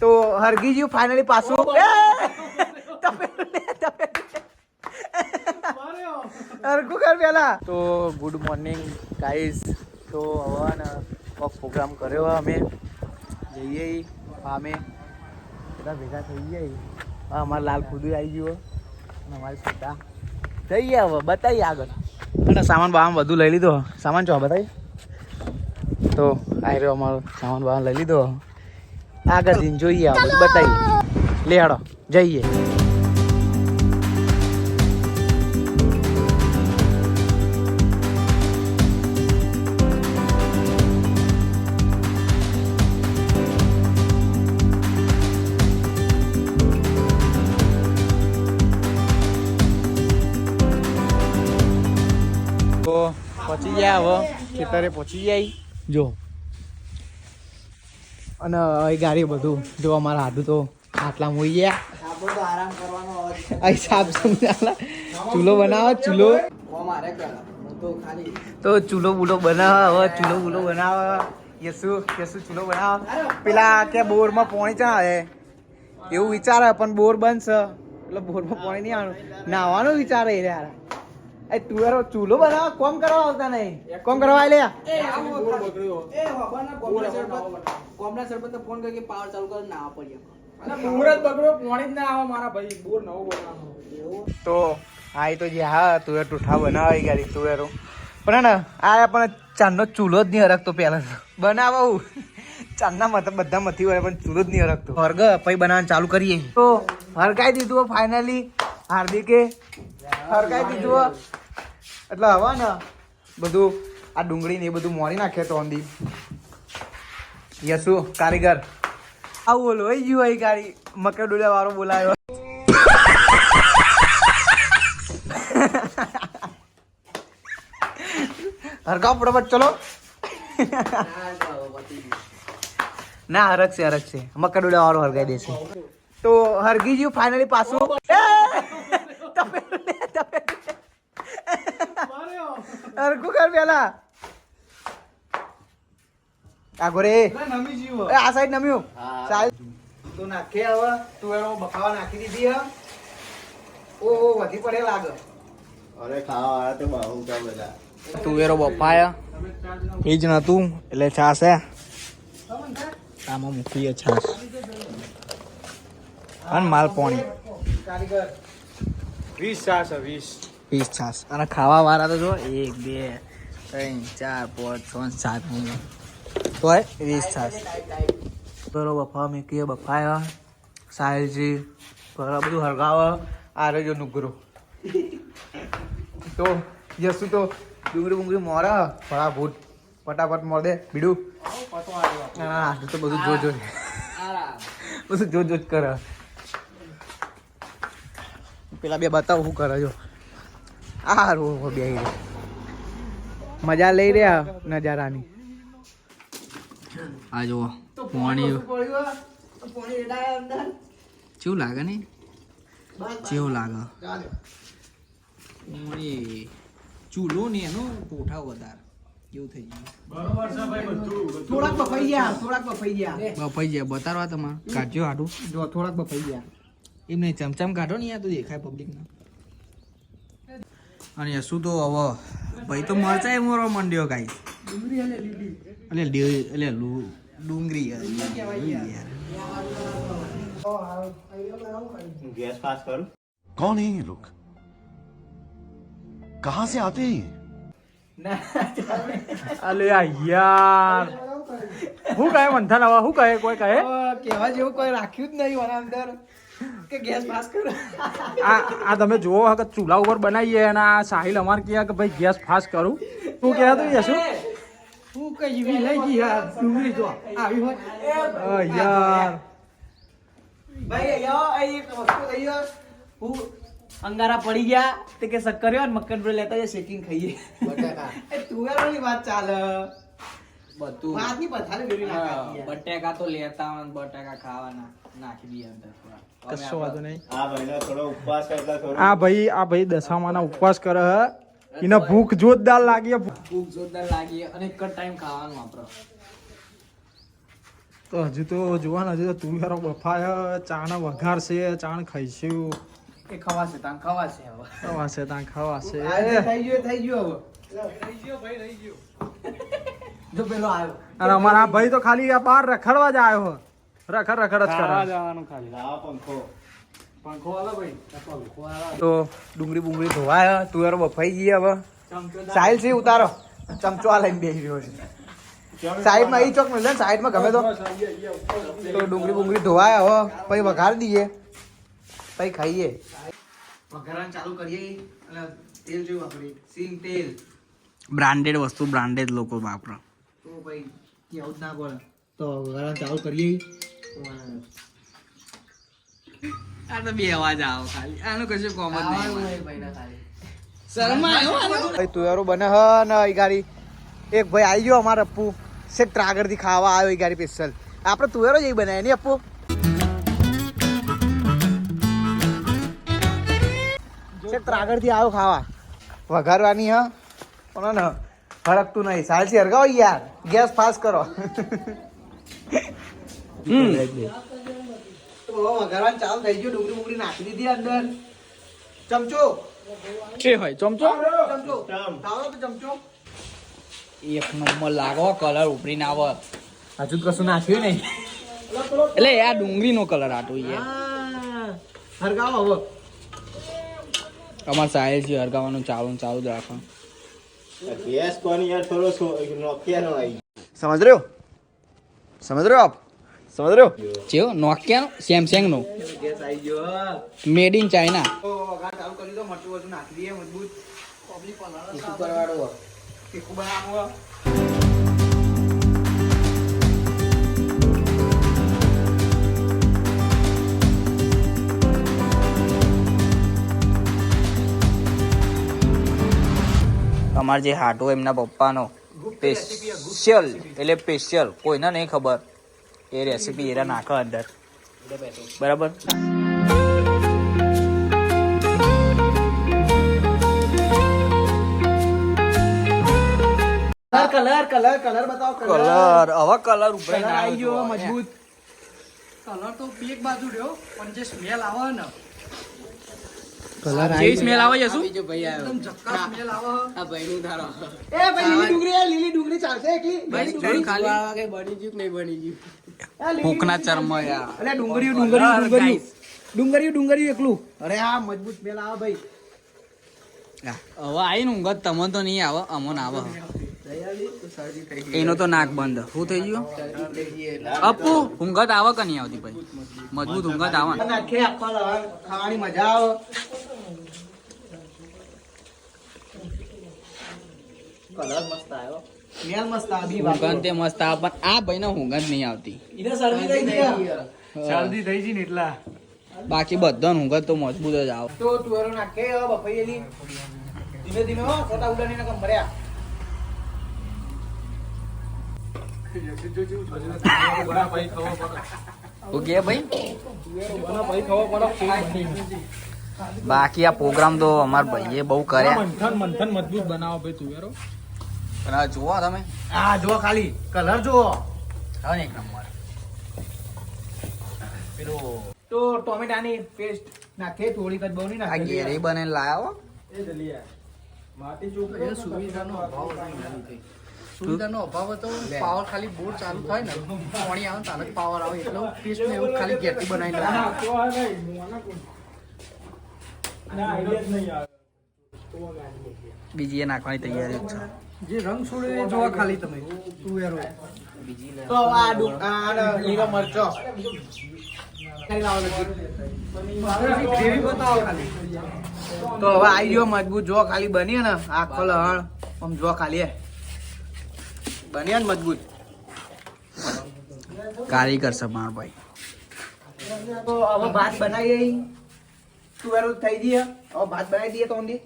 તો હરગી ગયું ફાઇનલી પાછું હરકું કર પેલા. તો ગુડ મોર્નિંગ ગાઈઝ તો હવે ને કોક પ્રોગ્રામ કર્યો અમે. જઈએ અમે. બધા ભેગા થઈ હવે અમારા લાલ ખુદું આવી ગયો અને અમારી થઈ જઈએ હવે બતાવીએ આગળ. અને સામાન બામાન બધું લઈ લીધો. સામાન ચો બતાવી તો આ રહ્યો અમારો સામાન બામાન લઈ લીધો. આગળ જઈને જોઈએ આ બધું બતાવીએ લે હાડો જઈએ. પહોંચી ગયા હવે ખેતરે પહોંચી જાય જો. અને એ ગાડી બધું. જો અમારા હાથું તો આટલા મોઈ ગયા. અહીં સાફ સમજાલા. ચૂલો બનાવો, ચૂલો. તો ચૂલો બૂલો બનાવો, ચૂલો બૂલો બનાવો. યસુ યસુ, ચૂલો બનાવો. પેલા કે બોરમાં પાણી આવે એવું વિચારે, પણ બોર બનશે એટલે બોરમાં પાણી નહીં આવવાનું. નાવાનું વિચારે યાર. એ તું યાર ચૂલો બનાવો કોમ કરવા આવતા નહીં. કોમ કરવા લે કોમના સરપંચ ફોન કરી પાવર ચાલુ કરી ના પડી મુહૂર્ત બગડો પાણી જ ના આવે મારા ભાઈ. બોર નવો બનાવો તો હા એ તો જે હા તુવેર ટુઠા બનાવી એ ગાડી તુવેરો પણ ને આ પણ ચાંદનો ચૂલો જ નહીં હરકતો પહેલાં બનાવું ચાંદના મત બધા મથી હોય પણ ચૂલો જ નહીં હરકતો વર્ગ પછી બનાવવાનું ચાલુ કરીએ. તો હરકાઈ દીધું ફાઇનલી હાર્દિકે. હરકાઈ દીધું. એટલે હવે ને બધું આ ડુંગળી ને એ બધું મોરી નાખે તો અંદી યસુ કારીગર. આવું બોલો એ ગયું એ ગાડી. મકર ડોલિયા વાળો બોલાયો. હરગાવ ફટાફટ, ચલો. ના હરક છે હરક છે. મકડુડા વાળો હરગાઈ દેશે. તો હરગી ગયું ફાઇનલી પાછું એ! તપેલું લે, તપેલું લે. હરખું કર પેલા. આગો રે. નમી જીવો. એ આ સાઈડ નમ્યું. સાઈડ તો નાખે હવે તું એનો બફાવા નાખી દીધી હે. ઓહો વધી પડે લાગે. અરે ખાવા વાળા તો બહુ કા બધા તુવેરો બફાયા. એ જ નતું એટલે છાસ હે. આમાં મૂકીએ છાસ. અને માલ પાણી. વીસ છાસ વીસ. પીસ છાસ અને ખાવા વાળા તો જો, એક, બે, ત્રણ, ચાર, પાંચ, છ, સાત તો વીસ છાસ બરો બફા મૂકીએ બફાયા સાહેલજી ઘર બધું હરગાવે આ રહ્યો નુગરો તો, યસુ તો ડુંગળી બુંગળી મોરા ભૂટ ફટાફટ મોર દે બીડું તો બધું જો જો બધું જોજો જ કરે. પેલા બે બતાવો, શું કરે જો. આ બે મજા લઈ રહ્યા નજારાની. આ જુઓ પાણી કેવું લાગે ને કેવું લાગે? પાણી ચૂલો ને એનો કોઠા વધારે. એવું થઈ ગયું? થોડાક બફાઈ ગયા થોડાક બફાઈ ગયા. બફાઈ ગયા. બતારવા તમારે. કાઢજો હાડું જો થોડાક બફાઈ ગયા. એમ નહીં ચમચમ કાઢો ને યાર તો દેખાય પબ્લિક અને શું તો હવે ભાઈ તો મરચાય મોરવા માંડ્યો ગાઈ એટલે ડી- એટલે લુ- ડુંગળી યાર. ગેસ પાસ કરું कौन है ये लोग कहां से आते हैं ये? અલે આ યાર હું કહે મંથન હવે શું કહે કોઈ કહે કહેવા જેવું કોઈ રાખ્યું જ નહીં મારા અંદર કે ગેસ પાસ કરો? આ આ તમે જુઓ કે ચૂલા ઉપર બનાવીએ અને આ સાહિલ અમાર કહે કે ભાઈ ગેસ ફાસ્ટ કરું. તું કે તો યશું. હું કઈ એવી લઈ ગઈ યાર ડુંગળી તો આવી હોય અ યાર. ભાઈ યો એક વસ્તુ ગયો હું અંગારા પડી ગયા તે કે શક્કર અને મક્કન બ્રેડ લેતા જાય શેકિંગ ખાઈએ. એ તુવેરોની વાત ચાલે. બધું. વાતની પથારી પથારે. બટેકા તો લેતા હોય ને બટેકા ખાવાના. કશો વાંધો નહીં. આ ભાઈનો થોડો ઉપવાસ કરતા થોડું. આ ભાઈ આ ભાઈ દશામાના ઉપવાસ કરે હે. એને ભૂખ જોરદાર લાગી ભૂખ જોરદાર લાગી અને એક ટાઈમ ખાવાનું વાપરો તો હજુ તો જોવા હજુ તો તુવેરો બફાય ચાણ વઘાર છે ચાણ ખાઈશું. એ ખવાશે તાન ખવાશે હવે. ખાવાશે ખવાશે. થઈ ગયો થઈ ગયું થઈ ગયું હવે. જો પેલો આવ્યો. અરે અમારા ભાઈ તો ખાલી આ બહાર રખડવા જ આવ્યો. રખડ રખડ જવાનું ખાલી. લાવો પંખો. પંખો આલો ભાઈ. તો ડુંગળી બુંગળી ધોવાય તુવેરો બફાઈ ગઈ હવે. સાહિલ છે ઉતારો. ચમચો આ લઈને બેસી રહ્યો છે. સાઈડમાં ઈ ચોક મળે ને સાઈડમાં ગમે તો. તો ડુંગળી બુંગળી ધોવાય હવે પછી વઘાર દઈએ. પછી ખાઈએ. વઘારવાનું ચાલુ કરીએ અને તેલ જોયું વાપરીએ સીમ તેલ. બ્રાન્ડેડ વસ્તુ બ્રાન્ડેડ લોકો વાપરો. તો ભાઈ એવું જ ના પડે. તો વઘારવાનું ચાલુ કરીએ આ બે અવાજ ખાલી આનું કશું કોમ તુયારો બને હ ન એ ગાડી એક ભાઈ આવી ગયો અમારે અપ્પુ છે ટ્રાગર ખાવા આવ્યો એ ગાડી સ્પેશિયલ આપણે તુવેરો જ બનાવ્યા નહીં અપ્પુ છે ટ્રાગરથી આવ્યો ખાવા વઘારવાની હ પણ ને ફરકતું નહીં સાલસી હરગાવો યાર ગેસ ફાસ્ટ કરો વઘારવાનું ચાલુ થઈ ગયું ડુંગળી બુંગળી નાખી દીધી અંદર. ચમચો? છે હોય ચમચો? ચમચો? લાવો તો ચમચો? એક નંબર લાગો કલર ઉપરીને આવે. હજુ કશું નાખ્યું નહીં. એટલે આ ડુંગળીનો કલર આટો છે. હરગાવો હવે. અમાર સાહેબ છે હરગાવાનું ચાલુ ને ચાલુ જ રાખો ગેસ કોની યાર થોડો નોકિયાનો આવી સમજ રહ્યો? સમજ રહ્યો આપ? સમજ રહ્યો? જેવો નોકિયાનો સેમસંગ નો ગેસ આવી ગયો મેડ ઇન ચાઇના અમાર જે હાટો એમના પપ્પાનો સ્પેશિયલ એટલે સ્પેશિયલ કોઈને નહીં ખબર. એ રેસીપી એરા નાખો અંદર. બરાબર? કલર કલર કલર બતાવો કલર હવે કલર ઉપર આવી ગયો મજબૂત. કલર તો એક બાજુ રહ્યો પણ જે સ્મેલ આવે ને. કલર જેવી સ્મેલ આવે છે શું? એકદમ જક્કા સ્મેલ આવે. એ ભાઈ લીલી ડુંગળી લીલી ડુંગળી ચાલશે એકલી લીલી ડુંગળી આ લીલી નહીં બની ચર્મ ચાલશે. યાર. અરે ડુંગળીયું ડુંગળીયું ડુંગળીયું. ડુંગળીયું ડુંગળીયું એકલું. અરે આ મજબૂત મેલ આવે ભાઈ. હવે આઈ ને ઊંઘ તમને તો નહીં આવે અમોને આવે. એનો તો નાક બંધ. શું થઈ ગયું? અપુ ઊંઘત આવે કે નહીં આવતી ભાઈ? મજબૂત ઊંઘત આવે ખાવાની મજા આવે. કલર મસ્ત આવ્યો. તે મસ્ત પણ આ નહીં આવતી. શરદી થઈ ગઈ ને એટલા. બાકી બધો ઊંઘત તો મજબૂત જ આવે. તો તુવેરો નાખે હવે ધીમે ધીમે છોટા ઉડાની નકમ મર્યા બાકી આ પ્રોગ્રામ તો અમાર ભાઈએ બહુ કર્યા. મંથન મંથન મજબૂત બનાવો ભાઈ તુવેરો. પણ આ જુઓ તમે. હા જુઓ ખાલી. કલર જુઓ. હા એક નંબર. પેલું તો ટોમેટાની પેસ્ટ નાખે થોડીક જ બહુ નહીં આ નાખે ઘેરી બને લાવો સુવિધાનો અભાવ સુવિધાનો અભાવ હતો પાવર ખાલી બોર ચાલુ થાય ને. પાણી આવે ને તારે પાવર આવે. એટલે ને એવું ખાલી ગેટી બનાવીને બીજી એ નાખવાની તૈયારી છે. જે રંગ છોડે એ જોવા ખાલી તમે. તુવેરો તો આ ડું આ લીલો મરચો. કરી લાવો ગ્રેવી બતાવો ખાલી. તો હવે આવી ગયો મજબૂત જો ખાલી બની ને આખો લહણ આમ જો ખાલી હે. બની ને મજબૂત. કારીગર છે મારો ભાઈ. તો હવે ભાત બનાવી તુવેરો થઈ જઈએ હવે ભાત બનાવી દઈએ તો ઊંધી.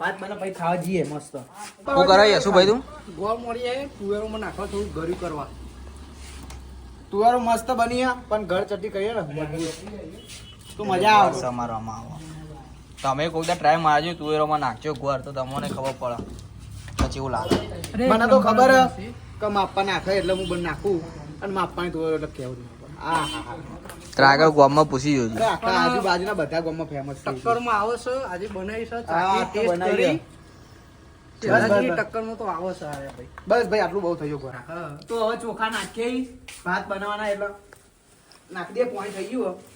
ભાત બને પછી ખાવા જઈએ મસ્ત. શું કરાય શું ભાઈ તું? ગોળ મળી જાય તુવેરોમાં નાખવા થોડું ગરી કરવા. તુવેરો મસ્ત બની હે, પણ ઘર ચટી કરીએ ને તો મજા આવે. સમારવામાં આવો. તમે કોઈ ટ્રાય મારજો તુવેરોમાં નાખજો ગોળ તો તમને ખબર પડે. પછી એવું લાગે. મને તો ખબર હે કે માપા નાખે એટલે હું બન નાખું. અને માપવાની તુવેરો એટલે કેવું જ ના પડે. આ હા હા. આગળ ગામમાં પૂછી જોજો. આખા આજુબાજુના બધા ગામમાં ફેમસ છે ટક્કરમાં આવે છે આજે બનાવી છે ચાખી ટેસ્ટ કરી. બસ, બસ, જેનાથી બસ. ટક્કરમાં તો આવે છે ભાઈ. બસ ભાઈ આટલું બહુ થઈ ગયું હા. તો હવે ચોખા નાખીએ. ભાત બનાવવાના એટલે નાખી દે પોઈન્ટ થઈ ગયું હવે.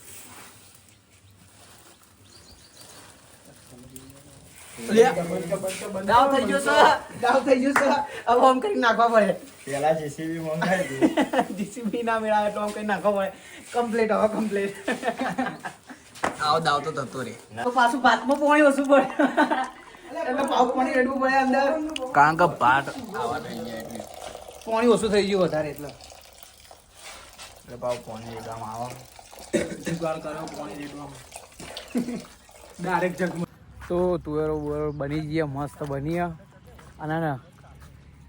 દાવ થઈ ગયો છે દાવ થઈ ગયો છે હવે આમ કરી નાખવા પડે. પેલા જીસીબી મંગાવી હતી જીસીબી ના મેળાવે તો આમ કઈ નાખો પડે કમ્પ્લીટ હવે કમ્પ્લીટ આવો દાવ તો થતો રે. તો પાછું ભાતમાં પોણી ઓછું પડે. એટલે પાવ પાણી રેડવું પડે અંદર. કારણ કે ભાત આવા થઈ ગયા એટલે. પોણી ઓછું થઈ ગયું વધારે એટલે. એટલે ભાવ પાણી લેવામાં આવો. જુગાડ કર્યો પાણી રેડવામાં. ડાયરેક્ટ જગમાં તો તુવેરો બની ગયા મસ્ત બની ગયા. અને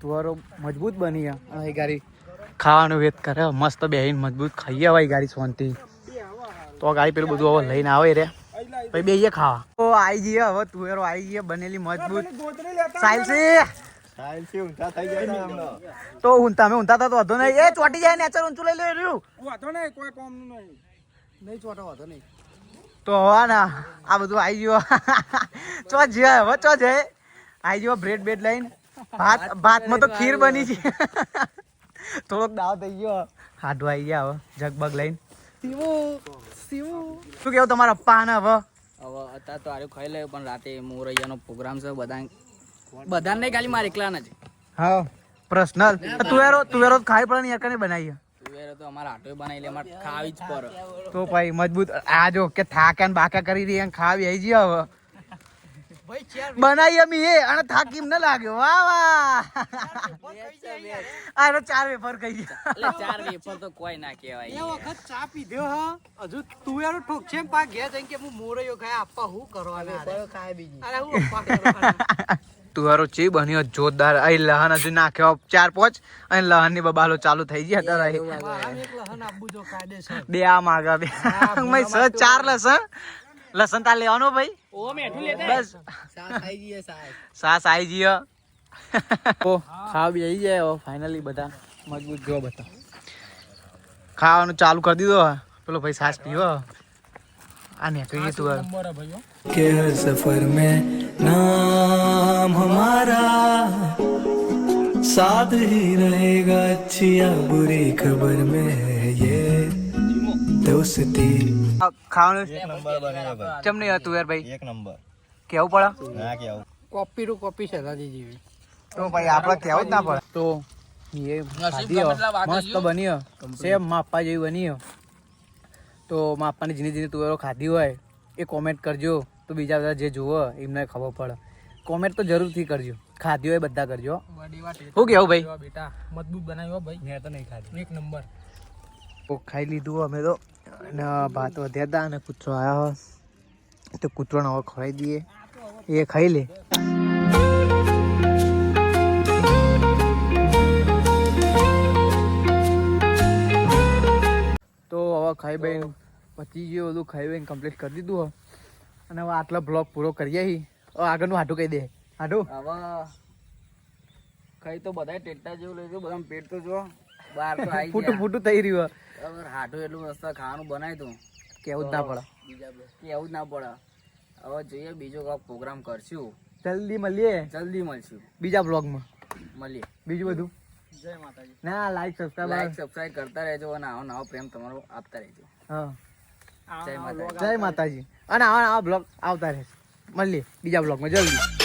ને તુવેરો મજબૂત બની ગયા. અને એ ગાડી ખાવાનું વેત કરે મસ્ત બેહીને મજબૂત ખાઈએ હવે ગાડી શાંતિ તો ગાડી પેલું બધું હવે લઈને આવે રે. પછી બેહીએ ખાવા. તો આવી જઈએ હવે તુવેરો આવી જઈએ બનેલી મજબૂત. સાહેબ છે થઈ જાય તો હું મેં ઊંધા થતા તો વાંધો નહીં. એ ચોટી જાય નેચર ઊંચું લઈ લે રહ્યું. નહીં ચોટો વાંધો નહીં. તો હવે ના આ બધું આવી ગયો ચો જાય હવે ચો જે આવી ગયો બ્રેડ બેડ લઈને. ભાત ભાતમાં તો ખીર બની છે. થોડોક દાવ થઈ ગયો. હાડું આવી ગયા હવે જગબગ લઈને. શું કેવું તમારા પપ્પા ને હવે? હવે અત્યારે તો આર્યું ખાઈ લે પણ રાતે મોરૈયાનો પ્રોગ્રામ છે બધા બધા નહીં ખાલી મારે એકલાના જ. હા પર્સનલ તુવેરો તુવેરો ખાઈ પડે ને એકને બનાવી તુવેરો તો અમારા આટોય બનાવી લે અમારે ખાવી જ પડે. તો ભાઈ મજબૂત આ જો કે થાક્યા ને બાકા કરી રહી ખાવી આવી જ હવે. બનાવી અમે એ અને થાકી ન લાગ્યો વાહ વાહ. અરે ચાર વેફર કહી ગયા ચાર વેફર તો કોઈ ના એ વખત ચા પીધો હ. હજુ તુવેરો ઠોક છે પા ઘેર જઈને કે હું મોરયો ખાય આપવા હું કરવાના અરે હું અપ્પા કરવાના. તુવારો ચી બન્યો? જોરદાર. અહીં લહન હજુ નાખ્યો ચાર પાંચ. અને લહનની બબાલો ચાલુ થઈ ગયા અત્યારે એક લહન આપવું જો કાયદેસર. બે આ માગા બે. મેં સ ચાર લસણ લસણ તાર લેવાનો ભાઈ ઓ મેઠું લેતા બસ સાસ આઈ ગયો ઓ ખાવા બી આવી જાય ફાઇનલી બધા મજબૂત જો બધા ખાવાનું ચાલુ કરી દીધો પેલો ભાઈ સાસ પીવો આ નીકળી તું હવે. के हर सफर में नाम हमारा साथ ही रहेगा अच्छी या बुरी खबर में દોસ્તી. ખાવાનું એક નંબર બને ભાઈ. ચમની હતું યાર ભાઈ? એક નંબર. કેવું પડે? ના કેવું. કોપી રૂ કોપી છે દાદી જેવી. તો ભાઈ આપણે કેવું જ ના પડે. તો એ મસ્ત બન્યો સેમ માપા જેવી બન્યો તો માપાની જીની જીની તુવેરો ખાધી હોય એ કોમેન્ટ કરજો. તો બીજા બધા જે જુઓ એમને ખબર પડે. કોમેન્ટ તો જરૂરથી કરજો. ખાધી હોય બધા કરજો શું કેવું ભાઈ? બેટા મજબૂત બનાવ્યો ભાઈ. મેં તો નહીં ખાધી. એક નંબર. ખાઈ લીધું અમે તો. અને ભાત વધ્યા હતા અને કૂતરો આવ્યો તો કૂતરોને હવે ખવડાવી દઈએ. એ ખાઈ લે. તો હવે ખાઈ ભાઈ પતી ગયું, બધું ખાઈ ભાઈ કમ્પ્લીટ કરી દીધું અને હવે આટલો બ્લોગ પૂરો કરીએ આગળનું હાટું કહી દે. હાટું? હવે ખાઈ તો બધા ટેટા જેવું લઈ બધા પેટ તો જો. બહાર તો આવી ફૂટું ફૂટું થઈ રહ્યું હવે હાટું એટલું મસ્ત ખાવાનું બનાવી તું. કેવું જ ના પડે. કેવું જ ના પડે. હવે જોઈએ બીજો કાંઈક પ્રોગ્રામ કરશું. જલ્દી મળીએ. જલ્દી મળશું. બીજા બ્લોગમાં મળીએ. બીજું બધું? જય માતાજી. ના લાઈક સબસ્ક્રાઇબ લાઈક સબસ્ક્રાઇબ કરતા રહેજો અને આવો નવો પ્રેમ તમારો આપતા રહેજો. હા. જય માતાજી. જય માતાજી. અને આવા આવા બ્લોગ આવતા રહેશે. મળીએ બીજા બ્લોગમાં જલ્દી.